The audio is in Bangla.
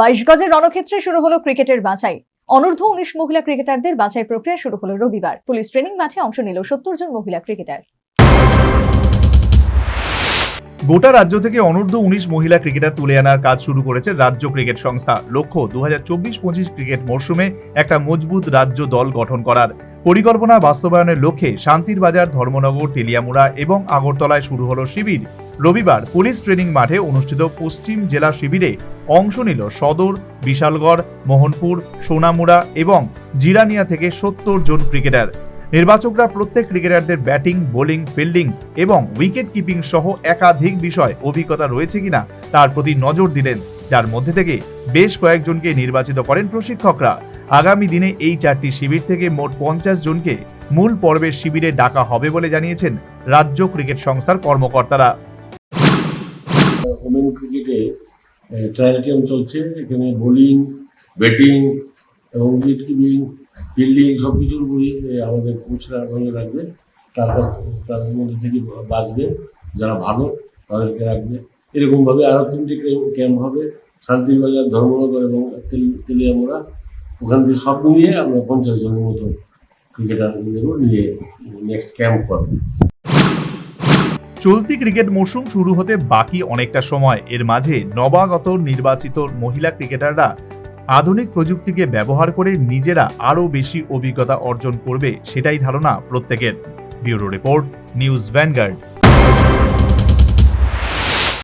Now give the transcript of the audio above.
বাইশ গজের রণক্ষেত্রে শুরু হলো ক্রিকেটের বাছাই। অনূর্ধ্ব উনিশ মহিলা ক্রিকেটারদের বাছাই প্রক্রিয়া শুরু হলো রবিবার। পুলিশ ট্রেনিং মাঠে অংশ নিল সত্তর জন মহিলা ক্রিকেটার। গোটা রাজ্য থেকে অনূর্ধ্ব উনিশ মহিলা ক্রিকেটার তুলে আনার কাজ শুরু করেছে রাজ্য ক্রিকেট সংস্থা। লক্ষ্য দু হাজার চব্বিশ পঁচিশ ক্রিকেট মরশুমে একটা মজবুত রাজ্য দল গঠন করার। পরিকল্পনা বাস্তবায়নের লক্ষ্যে শান্তির বাজার, ধর্মনগর, তেলিয়ামুড়া এবং আগরতলায় শুরু হলো শিবির। রবিবার পুলিশ ট্রেনিং মাঠে অনুষ্ঠিত পশ্চিম জেলা শিবিরে অংশ নিল সদর, বিশালগড়, মোহনপুর, সোনামুড়া এবং জিরানিয়া থেকে সত্তর জন ক্রিকেটার। নির্বাচকরা প্রত্যেক ক্রিকেটারদের ব্যাটিং, বোলিং, ফিল্ডিং এবং উইকেট কিপিং সহ একাধিক বিষয় অভিজ্ঞতা রয়েছে কিনা তার প্রতি নজর দিলেন, যার মধ্যে থেকে বেশ কয়েকজনকে নির্বাচিত করেন প্রশিক্ষকরা। আগামী দিনে এই চারটি শিবির থেকে মোট পঞ্চাশ জনকে মূল পর্বের শিবিরে ডাকা হবে বলে জানিয়েছেন রাজ্য ক্রিকেট সংস্থার কর্মকর্তারা। ওমেন ক্রিকেটে ট্রায়াল ক্যাম্প চলছে, এখানে বোলিং ব্যাটিং এবং উইকেট কিপিং ফিল্ডিং সব কিছুর উপরই আমাদের কোচরা নজর রাখবে তার কাছ তাদের মধ্যে থেকে বাঁচবে, যারা ভালো, তাদেরকে রাখবে। এরকমভাবে আরও তিনটে ক্যাম্প হবে, শান্তিবাজার, ধর্মনগর এবং তেল- তেলিয়ামোড়া। ওখান থেকে সব মিলিয়ে আমরা পঞ্চাশ জনের মতো ক্রিকেটার নেব নিয়ে নেক্সট ক্যাম্প করব। চলতি ক্রিকেট মৌসুম শুরু হতে বাকি অনেকটা সময়। এর মাঝে নবাগত নির্বাচিত মহিলা ক্রিকেটাররা আধুনিক প্রযুক্তিকে ব্যবহার করে নিজেরা আরও বেশি অভিজ্ঞতা অর্জন করবে, সেটাই ধারণা প্রত্যেকের। Bureau report, news Vanguard.